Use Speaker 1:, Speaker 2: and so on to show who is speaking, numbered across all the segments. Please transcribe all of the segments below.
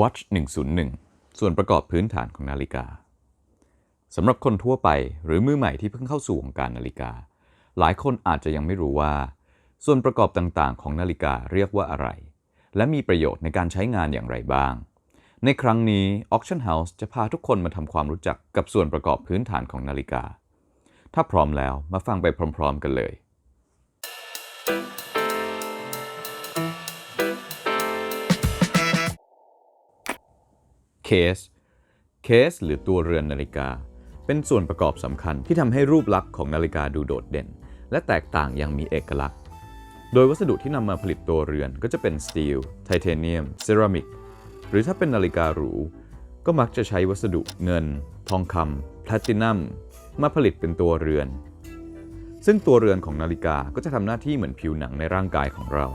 Speaker 1: Watch 101 ส่วนประกอบพื้นฐานของนาฬิกาสำหรับคนทั่วไปหรือมือใหม่ที่เพิ่งเข้าสู่วงการนาฬิกา หลายคนอาจจะยังไม่รู้ว่า ส่วนประกอบต่างๆ ของนาฬิกาเรียกว่าอะไร และมีประโยชน์ในการใช้งานอย่างไรบ้าง ในครั้งนี้ Auction House จะพาทุกคนมาทำความรู้จักกับส่วนประกอบพื้นฐานของนาฬิกา ถ้าพร้อมแล้วมาฟังไปพร้อม ๆ กันเลย เคส เคส หรือตัวเรือนนาฬิกา เป็นส่วนประกอบสำคัญที่ทำให้รูปลักษณ์ของนาฬิกาดูโดดเด่น และแตกต่างอย่างมีเอกลักษณ์ โดยวัสดุที่นำมาผลิตตัวเรือนก็จะเป็นสตีล ไทเทเนียม เซรามิก หรือถ้าเป็นนาฬิกาหรู ก็มักจะใช้วัสดุเงิน ทองคำแพลตินัม มาผลิตเป็นตัวเรือน ซึ่งตัวเรือนของนาฬิกาก็จะทำหน้าที่เหมือนผิวหนังในร่างกายของเรา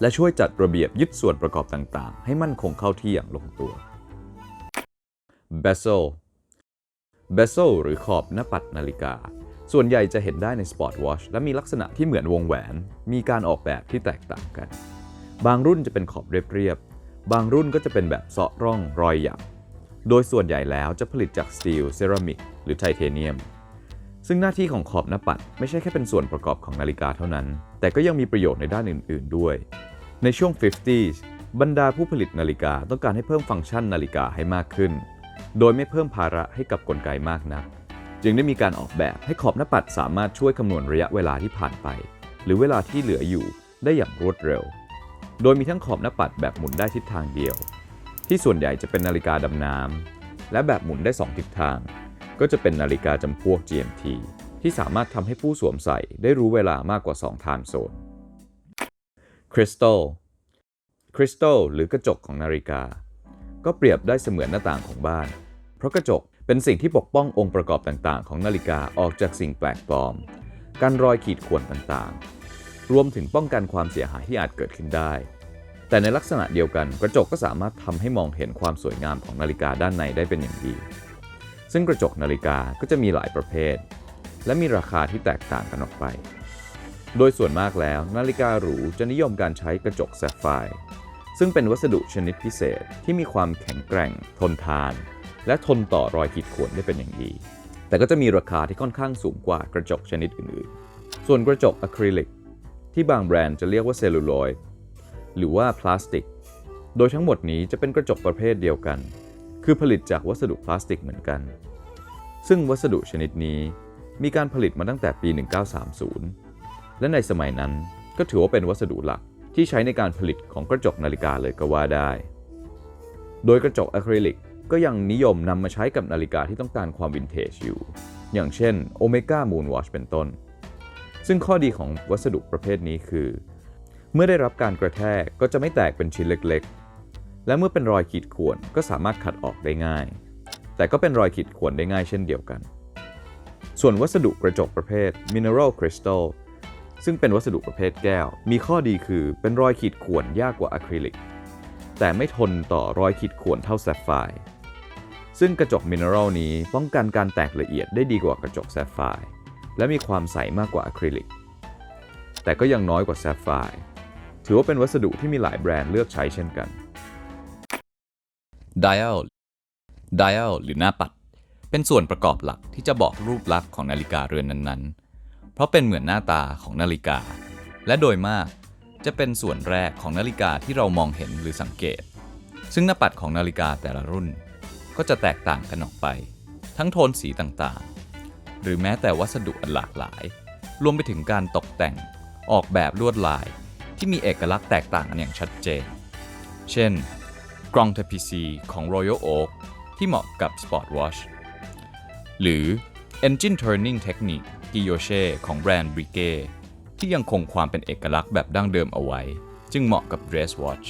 Speaker 1: และช่วยจัดระเบียบยึดส่วนประกอบต่างๆ ให้มั่นคงเข้าที่อย่างลงตัว bezel bezel หรือขอบหน้าปัดนาฬิกา ส่วนใหญ่จะเห็นได้ใน Sport Watch และมีลักษณะที่เหมือนวงแหวน มีการออกแบบที่แตกต่างกัน บางรุ่นจะเป็นขอบเรียบๆ บางรุ่นก็จะเป็นแบบเซาะร่องรอยหยัก โดยส่วนใหญ่แล้วจะผลิตจากสตีลเซรามิกหรือไทเทเนียมซึ่งหน้าที่ของขอบหน้าปัดไม่ใช่แค่เป็นส่วนประกอบของนาฬิกาเท่านั้น แต่ก็ยังมีประโยชน์ในด้านอื่น ๆ ด้วย ในช่วง 50s บรรดาผู้ผลิตนาฬิกาต้องการให้เพิ่มฟังก์ชันนาฬิกาให้มากขึ้น โดยไม่เพิ่มภาระให้กับกลไกมากนัก จึงได้มีการออกแบบให้ขอบหน้าปัดสามารถช่วยคำนวณระยะเวลาที่ผ่านไป หรือเวลาที่เหลืออยู่ได้อย่างรวดเร็ว โดยมีทั้งขอบหน้าปัดแบบหมุนได้ทิศทางเดียว ที่ส่วนใหญ่จะเป็นนาฬิกาดำน้ำและแบบหมุนได้ 2 ทิศทาง ก็จะเป็นนาฬิกาจำพวก GMT ที่สามารถทำให้ผู้สวมใส่ได้รู้เวลามากกว่า2 time zone คริสตัล คริสตัลหรือกระจกของนาฬิกา ก็เปรียบได้เสมือนหน้าต่างของบ้าน เพราะกระจกเป็นสิ่งที่ปกป้ององค์ประกอบต่างๆ ของนาฬิกาออกจากสิ่งแปลกปลอม การรอยขีดข่วนต่างๆ รวมถึงป้องกันความเสียหายที่อาจเกิดขึ้นได้ แต่ในลักษณะเดียวกันกระจกก็สามารถทำให้มองเห็นความสวยงามของนาฬิกาด้านในได้เป็นอย่างดี ซึ่งกระจกนาฬิกาก็จะมีหลายประเภท และมีราคาที่แตกต่างกันออกไป โดยส่วนมากแล้วนาฬิกาหรูจะนิยมการใช้กระจกแซฟไฟร์ ซึ่งเป็นวัสดุชนิดพิเศษที่มีความแข็งแกร่ง ทนทาน และทนต่อรอยขีดข่วนได้เป็นอย่างดี แต่ก็จะมีราคาที่ค่อนข้างสูงกว่ากระจกชนิดอื่นๆ ส่วนกระจกอะคริลิกที่บางแบรนด์จะเรียกว่าเซลลูลอยด์หรือว่าพลาสติก โดยทั้งหมดนี้จะเป็นกระจกประเภทเดียวกัน คือผลิตจากวัสดุพลาสติกเหมือนกัน ซึ่งวัสดุชนิดนี้มีการผลิตมาตั้งแต่ปี 1930 และในสมัยนั้นก็ถือว่าเป็นวัสดุหลัก ที่ใช้ในการผลิตของกระจกนาฬิกาเลยก็ว่าได้ โดยกระจกอะคริลิกก็ยังนิยมนำมาใช้กับนาฬิกาที่ต้องการความวินเทจอยู่ อย่างเช่น Omega Moonwatch เป็นต้น ซึ่งข้อดีของวัสดุประเภทนี้คือ เมื่อได้รับการกระแทกก็จะไม่แตกเป็นชิ้นเล็กๆ และเมื่อเป็นรอยขีดข่วนก็สามารถขัดออกได้ง่าย แต่ก็เป็นรอยขีดข่วนได้ง่ายเช่นเดียวกัน ส่วนวัสดุกระจกประเภท Mineral Crystal ซึ่งเป็นวัสดุประเภทแก้ว มีข้อดีคือเป็นรอยขีดข่วนยากกว่าอะคริลิก แต่ไม่ทนต่อรอยขีดข่วนเท่าแซฟไฟร์ซึ่งกระจกมินเนอรัลนี้ป้องกันการแตกละเอียดได้ดีกว่ากระจกแซฟไฟร์และมีความใสมากกว่าอะคริลิก แต่ก็ยังน้อยกว่าแซฟไฟร์ถือว่าเป็นวัสดุที่มีหลายแบรนด์เลือกใช้เช่นกัน
Speaker 2: dial dial หรือหน้าปัด เป็นส่วนประกอบหลักที่จะบอกรูปลักษณ์ของนาฬิกาเรือนนั้นๆ เพราะเป็นเหมือนหน้าตาของนาฬิกา และโดยมากจะเป็นส่วนแรกของนาฬิกาที่เรามองเห็นหรือสังเกต ซึ่งหน้าปัดของนาฬิกาแต่ละรุ่น ก็จะแตกต่างกันออกไป ทั้งโทนสีต่างๆ หรือแม้แต่วัสดุอันหลากหลาย รวมไปถึงการตกแต่งออกแบบลวดลายที่มีเอกลักษณ์แตกต่างกันอย่างชัดเจน เช่นกรอง TPC ของ Royal Oak ที่เหมาะกับ Sport Watch หรือ Engine Turning Technique Guilloche ของแบรนด์ Breguet ที่ยังคงความเป็นเอกลักษณ์แบบดั้งเดิมเอาไว้ จึงเหมาะกับ Dress Watch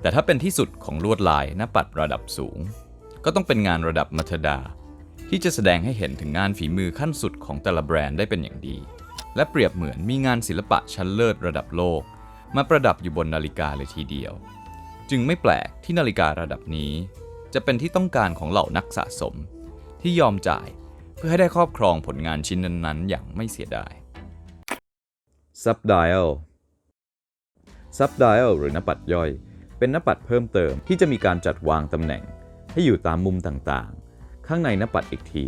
Speaker 2: แต่ถ้าเป็นที่สุดของลวดลายหน้าปัดระดับสูง ก็ต้องเป็นงานระดับมัธดา ที่จะแสดงให้เห็นถึงงานฝีมือขั้นสุดของแต่ละแบรนด์ได้เป็นอย่างดี และเปรียบเหมือนมีงานศิลปะชั้นเลิศระดับโลก มาประดับอยู่บนนาฬิกาเลยทีเดียว จึงไม่แปลกที่นาฬิการะดับนี้ จะเป็นที่ต้องการของเหล่านักสะสม ที่ยอมจ่าย พื่อให้ได้ครอบครองผลงานชิ้นนั้นๆ อย่างไม่เสียดาย
Speaker 1: Subdial Subdial หรือนปัดย่อย เป็นนปัดเพิ่มเติมที่จะมีการจัดวางตำแหน่ง ให้อยู่ตามมุมต่างๆ ข้างในนปัดอีกที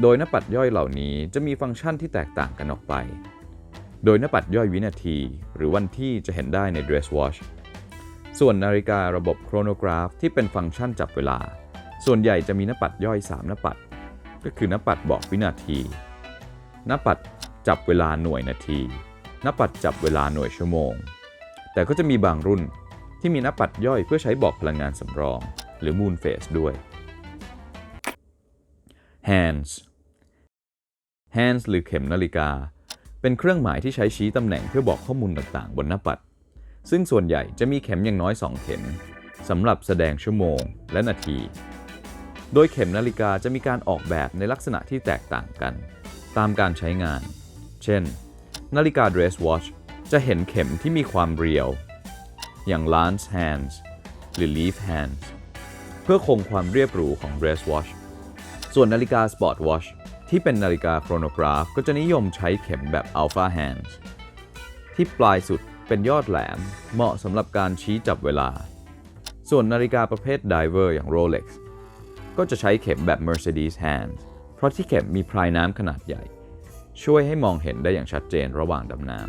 Speaker 1: โดยนปัดย่อยเหล่านี้จะมีฟังก์ชันที่แตกต่างกันออกไป โดยนปัดย่อยวินาที หรือวันที่จะเห็นได้ใน Dress Watch ส่วนนาฬิการะบบโครโนกราฟที่เป็นฟังก์ชันจับเวลา ส่วนใหญ่จะมีนปัดย่อย 3นปัด ก็คือนาปัดบอกวินาทีนาปัดจับเวลาหน่วยนาทีนาปัดจับเวลาหน่วยชั่วโมง แต่ก็จะมีบางรุ่นที่มีนาปัดย่อยเพื่อใช้บอกพลังงานสำรอง หรือ Moon Phase ด้วย Hands Hands หรือเข็มนาฬิกา เป็นเครื่องหมายที่ใช้ชี้ตำแหน่งเพื่อบอกข้อมูลต่างๆ บนหน้าปัด ซึ่งส่วนใหญ่จะมีเข็มอย่างน้อย 2 เข็มสำหรับแสดงชั่วโมงและนาที โดยเข็มนาฬิกาจะมีการออกแบบในลักษณะที่แตกต่างกัน ตามการใช้งาน เช่น นาฬิกา dress watch จะเห็นเข็มที่มีความเรียว อย่าง lance hands หรือ leaf hands เพื่อคงความเรียบหรูของ dress watch ส่วนนาฬิกา sport watch ที่เป็นนาฬิกาโครโนกราฟ ก็จะนิยมใช้เข็มแบบ alpha hands ที่ปลายสุดเป็นยอดแหลม เหมาะสำหรับการชี้จับเวลา ส่วนนาฬิกาประเภท diver อย่าง Rolex ก็จะใช้เข็มแบบ Mercedes hands เพราะที่เข็มมีพรายน้ำขนาดใหญ่ ช่วยให้มองเห็นได้อย่างชัดเจนระหว่างดำน้ำ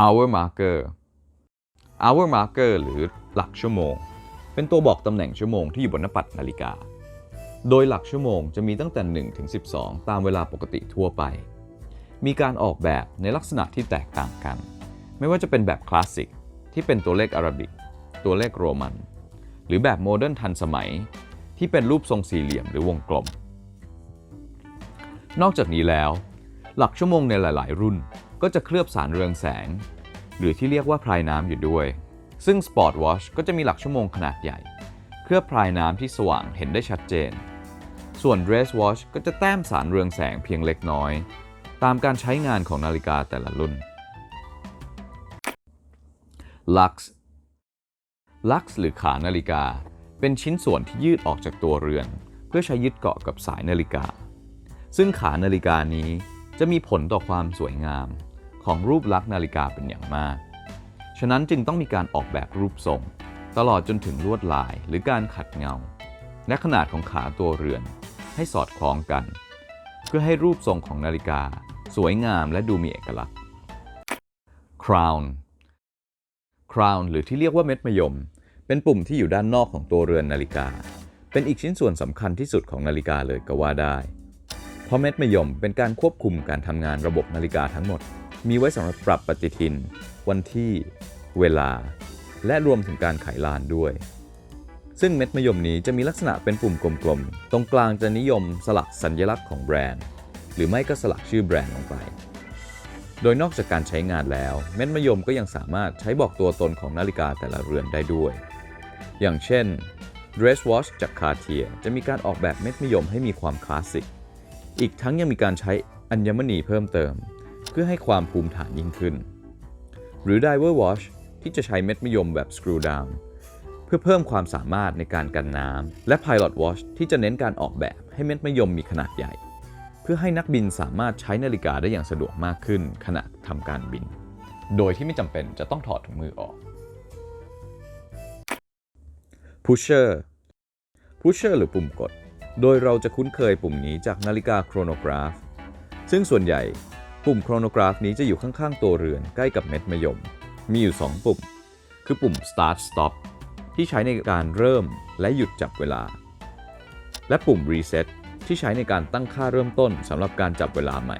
Speaker 1: hour marker hour marker หรือหลักชั่วโมง เป็นตัวบอกตำแหน่งชั่วโมงที่อยู่บนหน้าปัดนาฬิกา โดยหลักชั่วโมงจะมีตั้งแต่ 1 ถึง 12 ตามเวลาปกติทั่วไป มีการออกแบบในลักษณะที่แตกต่างกัน ไม่ว่าจะเป็นแบบคลาสสิกที่เป็นตัวเลขอาราบิก ตัวเลขโรมัน หรือแบบโมเดิร์นทันสมัย ที่เป็นรูปทรงสี่เหลี่ยมหรือวงกลม นอกจากนี้แล้ว หลักชั่วโมงในหลาย ๆ รุ่น ก็จะเคลือบสารเรืองแสง หรือที่เรียกว่าพรายน้ำอยู่ด้วย ซึ่ง Sport Watch ก็จะมีหลักชั่วโมงขนาดใหญ่ เคลือบพรายน้ำที่สว่างเห็นได้ชัดเจน ส่วน Dress Watch ก็จะแต้มสารเรืองแสงเพียงเล็กน้อย ตามการใช้งานของนาฬิกาแต่ละรุ่น Lux Lux หรือขานาฬิกา เป็นชิ้นส่วนที่ยืดออกจากตัวเรือน เพื่อใช้ยึดเกาะกับสายนาฬิกา ซึ่งขานาฬิกานี้จะมีผลต่อความสวยงาม ของรูปลักษณ์นาฬิกาเป็นอย่างมาก ฉะนั้นจึงต้องมีการออกแบบรูปทรง ตลอดจนถึงลวดลายหรือการขัดเงา และขนาดของขาตัวเรือนให้สอดคล้องกัน เพื่อให้รูปทรงของนาฬิกา สวยงามและดูมีเอกลักษณ์ crown crown หรือที่เรียกว่าเม็ดมะยม เป็นปุ่มที่อยู่ด้านนอกของตัวเรือนนาฬิกา เป็นอีกชิ้นส่วนสำคัญที่สุดของนาฬิกาเลยก็ว่าได้ เพราะเม็ดมะยมเป็นการควบคุมการทำงานระบบนาฬิกาทั้งหมด มีไว้สำหรับปรับปฏิทิน วันที่ เวลา และรวมถึงการไขลานด้วย ซึ่งเม็ดมะยมนี้จะมีลักษณะเป็นปุ่มกลมๆ ตรงกลางจะนิยมสลักสัญลักษณ์ของแบรนด์ หรือไม่ก็สลักชื่อแบรนด์ลงไป โดยนอกจากการใช้งานแล้ว เม็ดมะยมก็ยังสามารถใช้บอกตัวตนของนาฬิกาแต่ละเรือนได้ด้วย อย่างเช่น Dress Watch จาก Cartier จะมีการออกแบบเม็ดมะยมให้มีความคลาสสิก อีกทั้งยังมีการใช้อัญมณีเพิ่มเติม เพื่อให้ความภูมิฐานยิ่งขึ้น หรือ Diver Watch ที่จะใช้เม็ดมะยมแบบ Screw Down เพื่อเพิ่มความสามารถในการกันน้ำและ Pilot Watch ที่จะเน้นการออกแบบให้เม็ดมะยมมีขนาดใหญ่ พื่อให้นักบินสามารถใช้นาฬิกาได้อย่างสะดวกมากขึ้น ขณะทำการบิน โดยที่ไม่จำเป็นจะต้องถอดถุงมือออก Pusher Pusher หรือปุ่มกด โดยเราจะคุ้นเคยปุ่มนี้จากนาฬิกาโครโนกราฟ ซึ่งส่วนใหญ่ปุ่มโครโนกราฟนี้จะอยู่ข้างๆตัวเรือนใกล้กับเม็ดมะยม มีอยู่ 2 ปุ่ม คือปุ่ม start stop ที่ใช้ในการเริ่มและหยุดจับเวลา และปุ่ม reset ที่ใช้ในการตั้งค่าเริ่มต้นสำหรับการจับเวลาใหม่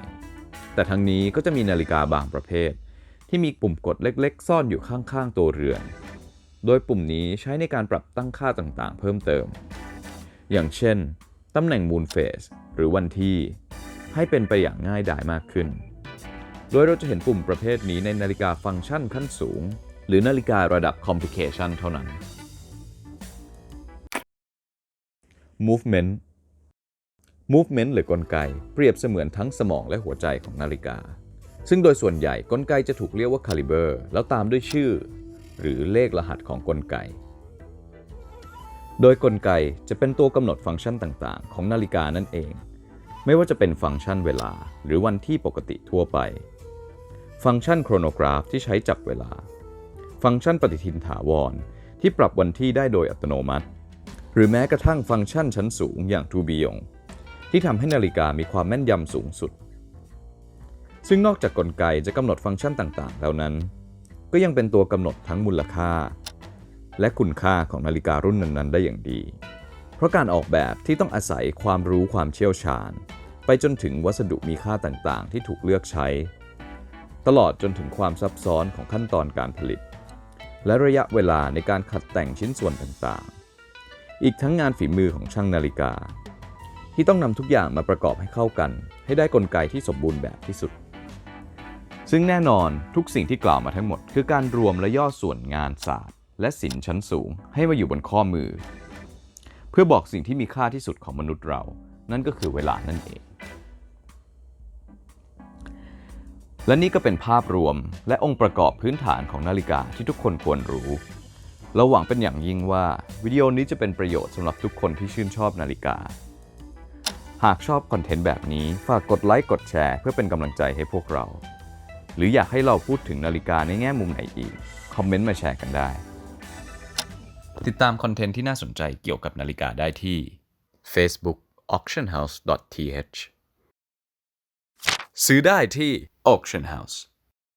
Speaker 1: แต่ทั้งนี้ก็จะมีนาฬิกาบางประเภท ที่มีปุ่มกดเล็กๆ ซ่อนอยู่ข้างๆตัวเรือน โดยปุ่มนี้ใช้ในการปรับตั้งค่าต่างๆ เพิ่มเติม อย่างเช่นตำแหน่ง Moon Phase หรือวันที่ ให้เป็นไปอย่างง่ายดายมากขึ้น โดยเราจะเห็นปุ่มประเภทนี้ในนาฬิกาฟังก์ชันขั้นสูง หรือนาฬิการะดับ Complication เท่านั้น Movement Movement หรือกลไก เปรียบเสมือนทั้งสมองและหัวใจของนาฬิกา ซึ่งโดยส่วนใหญ่กลไกจะถูกเรียกว่า Caliber แล้วตามด้วยชื่อ หรือเลขรหัสของกลไก โดยกลไกจะเป็นตัวกำหนดฟังก์ชันต่างๆ ของนาฬิกานั่นเอง ไม่ว่าจะเป็นฟังก์ชันเวลา หรือวันที่ปกติทั่วไป ฟังก์ชันโครโนกราฟที่ใช้จับเวลา ฟังก์ชันปฏิทินถาวร ที่ปรับวันที่ได้โดยอัตโนมัติ หรือแม้กระทั่งฟังก์ชันชั้นสูงอย่าง t o b e y o n ที่ทำให้นาฬิกามีความแม่นยำสูงสุด ซึ่งนอกจากกลไกจะกำหนดฟังก์ชันต่างๆ แล้วนั้น ก็ยังเป็นตัวกำหนดทั้งมูลค่า และคุณค่าของนาฬิการุ่นนั้นๆ ได้อย่างดี เพราะการออกแบบที่ต้องอาศัยความรู้ความเชี่ยวชาญ ไปจนถึงวัสดุมีค่าต่างๆ ที่ถูกเลือกใช้ ตลอดจนถึงความซับซ้อนของขั้นตอนการผลิต และระยะเวลาในการขัดแต่งชิ้นส่วนต่างๆ อีกทั้งงานฝีมือของช่างนาฬิกา ที่ต้องนำทุกอย่างมาประกอบให้เข้ากัน ให้ได้กลไกที่สมบูรณ์แบบที่สุด ซึ่งแน่นอนทุกสิ่งที่กล่าวมาทั้งหมด คือการรวมและย่อส่วนงานศาสตร์ และศิลป์ชั้นสูง ให้มาอยู่บนข้อมือ เพื่อบอกสิ่งที่มีค่าที่สุดของมนุษย์เรา นั่นก็คือเวลานั่นเอง และนี่ก็เป็นภาพรวมและองค์ประกอบพื้นฐานของนาฬิกาที่ทุกคนควรรู้เราหวังเป็นอย่างยิ่งว่า วิดีโอนี้จะเป็นประโยชน์สำหรับทุกคนที่ชื่นชอบนาฬิกา หากชอบคอนเทนต์แบบนี้ ฝากกดไลค์กดแชร์เพื่อเป็นกำลังใจให้พวกเรา หรืออยากให้เราพูดถึงนาฬิกาในแง่มุมไหนอีก คอมเมนต์มาแชร์กันได้
Speaker 2: ติดตามคอนเทนต์ที่น่าสนใจเกี่ยวกับนาฬิกาได้ที่
Speaker 1: Facebook auctionhouse.th
Speaker 2: ซื้อได้ที่ Auction House